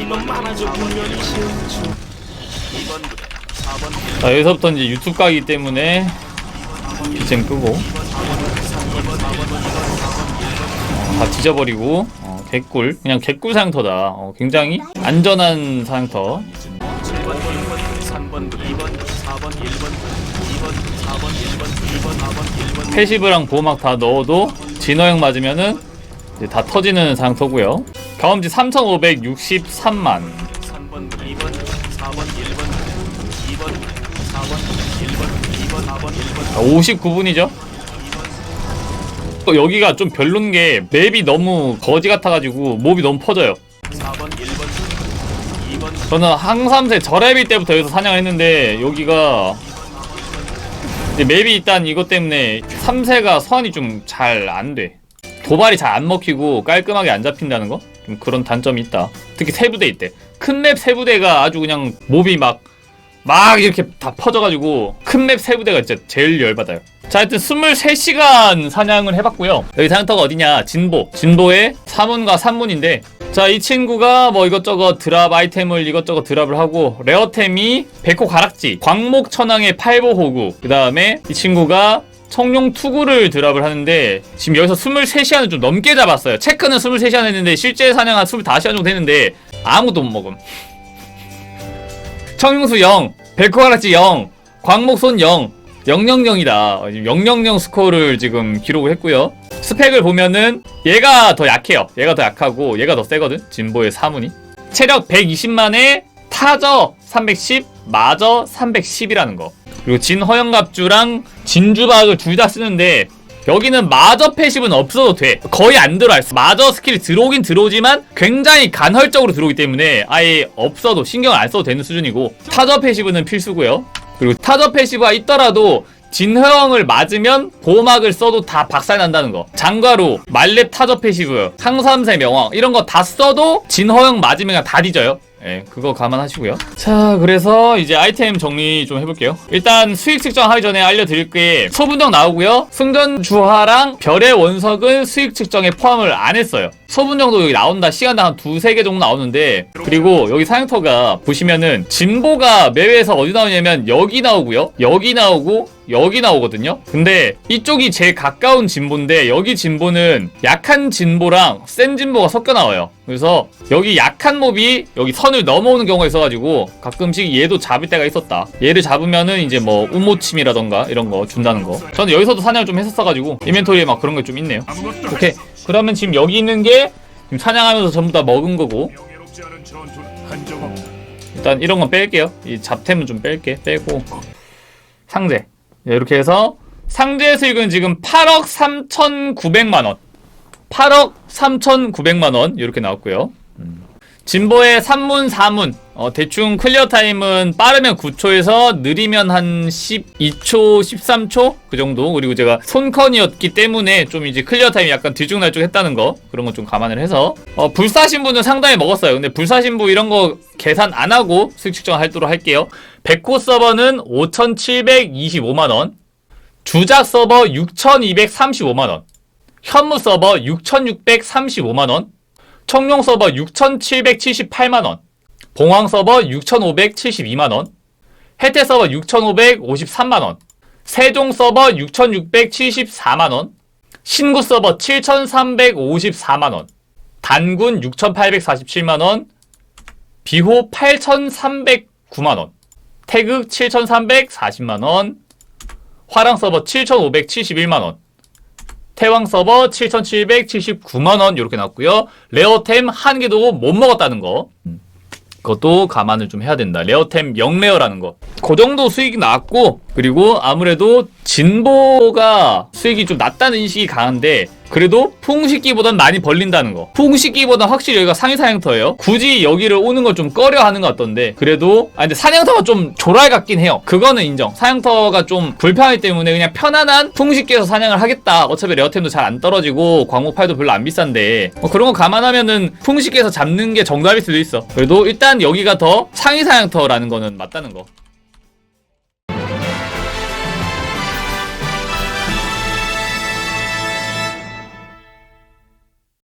이건 많아져 분명히 실수 2번 부대 4번 자 여기서부터 이제 유튜브 가기 때문에 BGM 끄고. 어, 다 뒤져버리고 어, 개꿀. 그냥 개꿀 사양터다. 어, 굉장히 안전한 사양터. 7번 1번 3번 2번 4번 1번 2번 4번 1번 2번 4번 1번 패시브랑 보호막 다 넣어도 진화형 맞으면은 이제 다 터지는 사양터고요 경험치 3563만. 3번 2번 4번 1번 2번 4번 1번 2번 4번 1번. 59분이죠? 또 여기가 좀 별론 게 맵이 너무 거지 같아가지고 몹이 너무 퍼져요. 4번 1번 2번. 저는 항삼세 저랩일 때부터 여기서 사냥을 했는데 여기가 이제 맵이 일단 이것 때문에 3세가 소환이 좀 잘 안 돼. 도발이 잘 안 먹히고 깔끔하게 안 잡힌다는 거? 좀 그런 단점이 있다. 특히 세부대 있대. 큰 맵 세부대가 아주 그냥 몹이 막, 막 이렇게 다 퍼져가지고 큰 맵 세부대가 진짜 제일 열받아요. 자, 하여튼 23시간 사냥을 해봤고요. 여기 사냥터가 어디냐? 진보. 진보의 3문과 3문인데 자, 이 친구가 뭐 이것저것 드랍 아이템을 이것저것 드랍을 하고 레어템이 백호 가락지, 광목 천왕의 팔보 호구. 그 다음에 이 친구가 청룡 투구를 드랍을 하는데 지금 여기서 23시간을 좀 넘게 잡았어요. 체크는 23시간 했는데 실제 사냥 한 25시간 정도 됐는데 아무도 못 먹음. 청룡수 0, 백호 가락지 0, 광목손 0, 000이다. 지금 000 스코어를 지금 기록을 했고요. 스펙을 보면은 얘가 더 약해요. 얘가 더 약하고 얘가 더 세거든. 진보의 사문이. 체력 120만에 타저 310, 마저 310이라는 거. 그리고 진허영갑주랑 진주박을 둘 다 쓰는데 여기는 마저 패시브는 없어도 돼. 거의 안 들어와 있어. 마저 스킬이 들어오긴 들어오지만 굉장히 간헐적으로 들어오기 때문에 아예 없어도 신경을 안 써도 되는 수준이고 타저 패시브는 필수고요. 그리고 타저 패시브가 있더라도 진허영을 맞으면 보호막을 써도 다 박살난다는 거. 장가루, 말렙 타저 패시브, 상삼세 명왕 이런 거 다 써도 진허영 맞으면 다 뒤져요. 예, 그거 감안하시고요. 자, 그래서 이제 아이템 정리 좀 해볼게요. 일단 수익 측정하기 전에 알려드릴 게 소분정 나오고요. 승전 주화랑 별의 원석은 수익 측정에 포함을 안 했어요. 소분정도 여기 나온다. 시간당 한 두세 개 정도 나오는데 그리고 여기 사양터가 보시면은 진보가 매회에서 어디 나오냐면 여기 나오고요. 여기 나오고 여기 나오거든요. 근데 이쪽이 제일 가까운 진보인데 여기 진보는 약한 진보랑 센 진보가 섞여 나와요. 그래서 여기 약한 몹이 여기 선을 넘어오는 경우가 있어가지고 가끔씩 얘도 잡을 때가 있었다. 얘를 잡으면은 이제 뭐 우모침이라던가 이런 거 준다는 거. 저는 여기서도 사냥을 좀 했었어가지고 이벤토리에 막 그런 게 좀 있네요. 오케이. 그러면 지금 여기 있는 게 지금 사냥하면서 전부 다 먹은 거고. 일단 이런 건 뺄게요. 이 잡템은 좀 뺄게. 빼고 상제. 네, 이렇게 해서 상제 수익은 지금 8억 3,900만 원. 8억 3,900만 원 이렇게 나왔고요. 음. 진보의 3문 4문. 어, 대충 클리어 타임은 빠르면 9초에서 느리면 한 12초 13초? 그 정도. 그리고 제가 손컨이었기 때문에 좀 이제 클리어 타임이 약간 들쭉날쭉 했다는 거. 그런 거 좀 감안을 해서. 어, 불사신부는 상당히 먹었어요. 근데 불사신부 이런 거 계산 안 하고 수익 측정하도록 할게요. 백호 서버는 5,725만원. 주작 서버 6,235만원. 현무 서버 6,635만원 청룡 서버 6,778만원, 봉황 서버 6,572만원, 혜태 서버 6,553만원, 세종 서버 6,674만원, 신구 서버 7,354만원, 단군 6,847만원, 비호 8,309만원, 태극 7,340만원, 화랑 서버 7,571만원, 태왕 서버 7,779만원 이렇게 나왔고요. 레어템 한 개도 못 먹었다는 거. 음. 그것도 감안을 좀 해야 된다. 레어템 0레어라는 거. 그 정도 수익이 나왔고 그리고 아무래도 진보가 수익이 좀 낮다는 인식이 강한데 그래도 풍식기보단 많이 벌린다는 거. 풍식기보다 확실히 여기가 상위 사냥터예요. 굳이 여기를 오는 걸 좀 꺼려 하는 것 같던데 그래도 아 근데 사냥터가 좀 조랄 같긴 해요. 그거는 인정. 사냥터가 좀 불편하기 때문에 그냥 편안한 풍식기에서 사냥을 하겠다. 어차피 레어템도 잘 안 떨어지고 광목팔도 별로 안 비싼데 뭐 그런 거 감안하면은 풍식기에서 잡는 게 정답일 수도 있어. 그래도 일단 여기가 더 상위 사냥터라는 거는 맞다는 거.